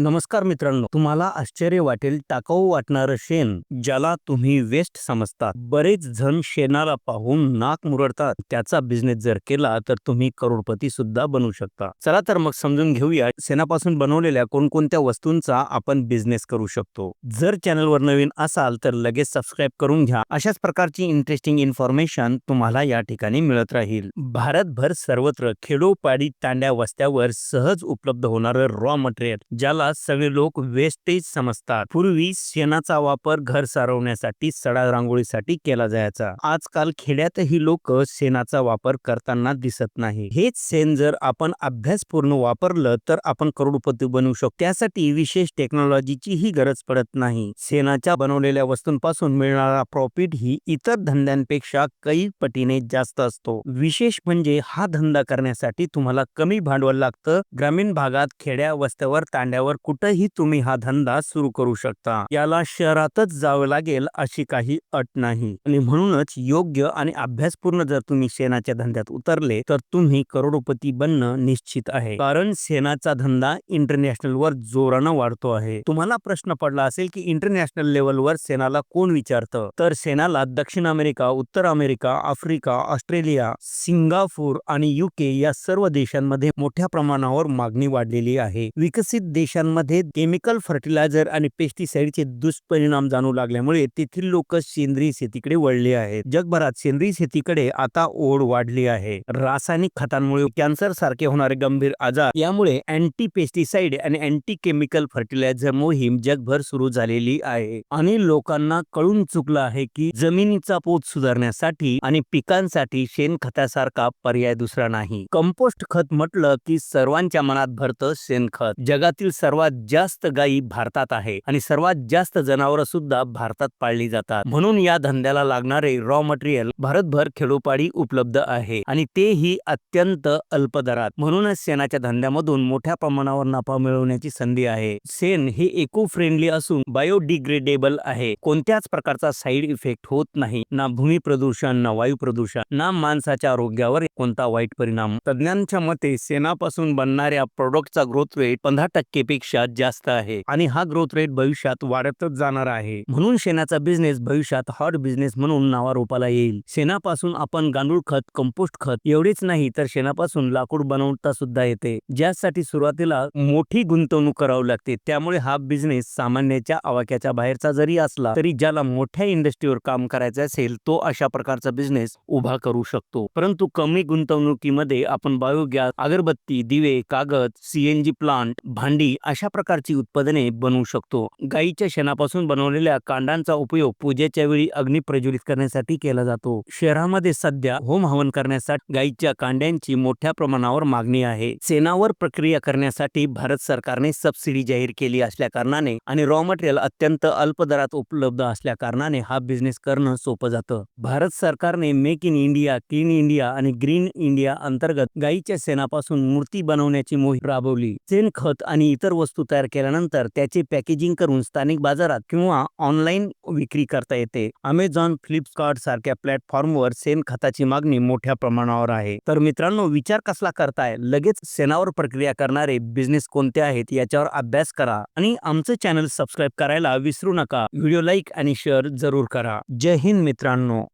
नमस्कार मित्रांनो तुम्हाला आश्चर्य वाटेल टाकाऊ वाटणारं शेण ज्याला तुम्ही वेस्ट समजता बरेच जण शेणाला पाहून नाक मुरडतात. त्याचा बिझनेस जर केला तर तुम्ही करोडपती सुद्धा बनू शकता. चला तर मग समजून घेऊया शेणापासून बनवलेल्या कोणकोणत्या वस्तूंचा आपण बिझनेस करू शकतो. जर चॅनलवर नवीन असाल तर लगेच सबस्क्राईब करून घ्या. अशाच प्रकारची इंटरेस्टिंग इन्फॉर्मेशन तुम्हाला या ठिकाणी मिळत राहील. भारतभर सर्वत्र खेडोपाडी तांड्या वस्त्यावर सहज उपलब्ध होणारं रॉ मटेरियल ज्याला सगळे लोक वेस्टेज समजतात. पूर्वी शेणाचा वापर घर सारवण्यासाठी सडा रांगोळीसाठी केला जायचा. आजकाल खेड्यातही लोक शेणाचा वापर करताना दिसत नाही. हेच शेण जर आपण अभ्यासपूर्ण वापरलं तर आपण करोडपती बनवू शकतो. त्यासाठी विशेष टेक्नॉलॉजीची ही गरज पडत नाही. शेणाच्या बनवलेल्या वस्तूंपासून मिळणारा प्रॉफिट ही इतर धंद्यांपेक्षा काही पटीने जास्त असतो. विशेष म्हणजे हा धंदा करण्यासाठी तुम्हाला कमी भांडवल लागतं. ग्रामीण भागात खेड्या वस्त्यावर तांड्यावर कुठेही तुम्ही हा धंदा सुरू करू शकता. याला शहरातच जावं लागेल अशी काही अट नाही. आणि म्हणूनच योग्य आणि अभ्यासपूर्ण जर तुम्ही सेनाच्या धंद्यात उतरले तर तुम्ही करोडोपती बनणं निश्चित आहे. कारण सेनाचा धंदा इंटरनॅशनल वर जोरानं वाढतो आहे. तुम्हाला प्रश्न पडला असेल की इंटरनॅशनल लेवलवर सेनाला कोण विचारतं? तर सेनाला दक्षिण अमेरिका उत्तर अमेरिका आफ्रिका ऑस्ट्रेलिया सिंगापूर आणि युके या सर्व देशांमध्ये मोठ्या प्रमाणावर मागणी वाढलेली आहे. विकसित देशांमध्ये केमिकल फर्टिलायझर आणि पेस्टिसाइडचे दुष्परिणाम जाणू लागल्यामुळे तेथील लोक सेंद्रिय शेतीकडे वळले आहेत. जगभरात सेंद्रिय शेतीकडे आता ओढ वाढली आहे. रासायनिक खतांमुळे कॅन्सर सारखे होणारे गंभीर आजार यामुळे अँटी पेस्टिसाइड आणि अँटी केमिकल फर्टिलायझर मोहीम जगभर सुरू झालेली आहे. आणि लोकांना कळून चुकलं आहे की जमिनीचा पोत सुधारण्यासाठी आणि पिकांसाठी शेणखतासारखा पर्याय दुसरा नाही. कंपोस्ट खत म्हटलं की सर्वांच्या मनात भरतं शेणखत. जगातील सर्वात जास्त गायी भारतात आहे आणि सर्वात जास्त जनावर सुद्धा भारतात पाळली जातात. म्हणून या धंद्याला लागणारे रॉ मटेरियल भारतभर खेडोपाडी उपलब्ध आहे आणि तेही अत्यंत अल्प दरात. म्हणूनच शेणाच्या धंद्यामधून मोठ्या प्रमाणावर नफा मिळवण्याची संधी आहे. शेण हे इको फ्रेंडली असून बायोडिग्रेडेबल आहे. कोणत्याच प्रकारचा साईड इफेक्ट होत नाही. ना भूमी प्रदूषण ना वायू प्रदूषण ना माणसाच्या आरोग्यावर कोणता वाईट परिणाम. तज्ञांच्या मते सेनापासून बनणाऱ्या प्रोडक्टचा ग्रोथ रेट पंधरा टक्के पेक्षा जास्त आहे आणि हा ग्रोथ रेट भविष्यात वाढतच जाणार आहे. म्हणून शेणाचा बिझनेस भविष्यात हॉट बिझनेस म्हणून नावारूपाला येईल. शेणापासून आपण गांडूळ खत कंपोस्ट खत एवढेच नाही तर शेणापासून लाकूड बनवता सुद्धा येते. ज्यासाठी सुरुवातीला मोठी गुंतवणूक करावी लागते त्यामुळे हा बिझनेस सामान्याच्या आवाक्याच्या बाहेरचा जरी असला तरी ज्याला मोठ्या इंडस्ट्रीवर काम करायचं असेल तो अशा प्रकारचा बिझनेस उभा करू शकतो. परंतु कमी गुंतवणुकीमध्ये आपण बायोगॅस अगरबत्ती दिवे कागद सीएनजी प्लांट भांडी अशा प्रकारची उत्पादने बनवू शकतो. गाईच्या शेणापासून बनवलेल्या कांडांचा उपयोग पूजेच्या वेळी अग्नी प्रज्वलित करण्यासाठी केला जातो. शहरामध्ये सध्या होम हवन करण्यासाठी गाईच्या कांड्यांची मोठ्या प्रमाणावर मागणी आहे. सेनावर प्रक्रिया करण्यासाठी भारत सरकारने सबसिडी जाहीर केली असल्या कारणाने आणि रॉ मटेरियल अत्यंत अल्प दरात उपलब्ध असल्या कारणाने हा बिझनेस करणं सोपं जातं. भारत सरकारने make in India clean India आणि ग्रीन इंडिया अंतर्गत गाईच्या शेणापासून मूर्ती बनवण्याची मोहीम राबवली. शेणखत आणि इतर वस्तू तयार केल्यानंतर त्याचे पॅकेजिंग करून स्थानिक बाजारात किंवा ऑनलाईन विक्री करता येते. अमेझॉन फ्लिपकार्ट सारख्या प्लॅटफॉर्मवर शेणखताची मागणी मोठ्या प्रमाणावर आहे. तर मित्रांनो विचार कसला करताय? लगेच सेनावर प्रक्रिया करणारे बिझनेस कोणते आहेत याच्यावर अभ्यास करा आणि आमचं चॅनल सबस्क्राईब करायला विसरू नका. व्हिडिओ लाईक आणि शेअर जरूर करा. जय हिंद मित्रांनो.